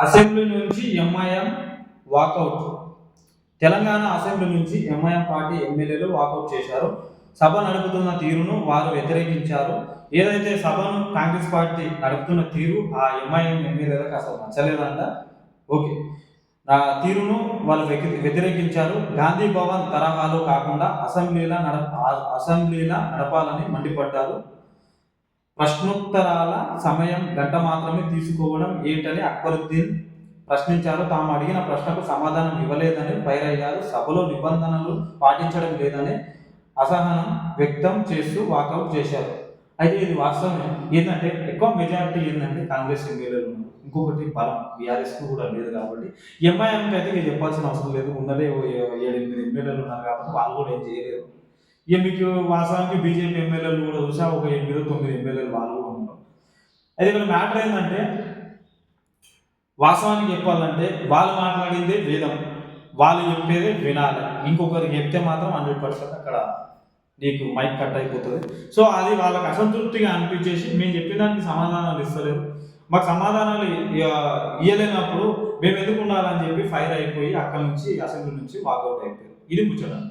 Assembly నుంచి MIM walkout Telangana assembly నుంచి MIM party ఎమ్మెల్యేలు వాకౌట్ చేశారు. సభ నడుపుతున్న తీరును వారు వ్యతిరేకించారు. ఏదైతే సభను కాంగ్రెస్ పార్టీ నడుపుతున్న తీరు ఆ ఎంఐఎం ఎమ్మెల్యేలకు అసలు నచ్చలేదంట. ఓకే. ఆ తీరును వాళ్ళు వ్యతి- వ్యతిరేకించారు. గాంధీ భవన్ తరహాలో కాకుండా అసెంబ్లీల నడ ఆ- అసెంబ్లీల నడపాలని మండిపడ్డారు. ప్రశ్నోత్తరాల సమయం గంట మాత్రమే తీసుకోవడం ఏంటని అక్బరుద్దీన్ ప్రశ్నించారు. తాము అడిగిన ప్రశ్నకు సమాధానం ఇవ్వలేదని ఫైర్ అయ్యారు సభలో నిబంధనలు పాటించడం లేదని అసహనం వ్యక్తం చేస్తూ వాకౌట్ చేశారు. అయితే ఇది వాస్తవమే. ఏంటంటే ఎక్కువ మెజారిటీ ఏంటంటే కాంగ్రెస్ ఎమ్మెల్యేలు ఉన్నారు. ఇంకొకటి బలం. బీఆర్ఎస్ కూడా లేదు కాబట్టి. ఎంఐఎంకి అయితే ఇది చెప్పాల్సిన అవసరం లేదు. ఉన్నదే ఏడు ఎనిమిది ఏడెనిమిది ఎమ్మెల్యేలు ఉన్నారు కాబట్టి వాళ్ళు కూడా ఏం చేయలేరు. ఇక మీకు వాస్తవానికి బీజేపీ ఎమ్మెల్యేలు కూడా చూసా ఒక ఎనిమిది తొమ్మిది ఎమ్మెల్యేలు వాళ్ళు కూడా ఉన్నారు. అయితే ఇక్కడ మ్యాటర్ ఏంటంటే వాస్తవానికి చెప్పాలంటే వాళ్ళు మాట్లాడిందే వేదం వాళ్ళు చెప్పేదే వినాలి. ఇంకొకరికి చెప్తే మాత్రం హండ్రెడ్ పర్సెంట్ అక్కడ నీకు మైక్ కట్ అయిపోతుంది. సో అది వాళ్ళకి అసంతృప్తిగా అనిపించేసి మేము చెప్పిన దానికి సమాధానాలు ఇస్తలేరు మాకు సమాధానాలు ఇ- ఇయ్యలేనప్పుడు మేము ఎందుకు ఉండాలని చెప్పి ఫైర్ అయిపోయి అక్కడ నుంచి అసెంబ్లీ నుంచి వాకౌట్ అయిపోయారు. ఇది కూర్చోడానికి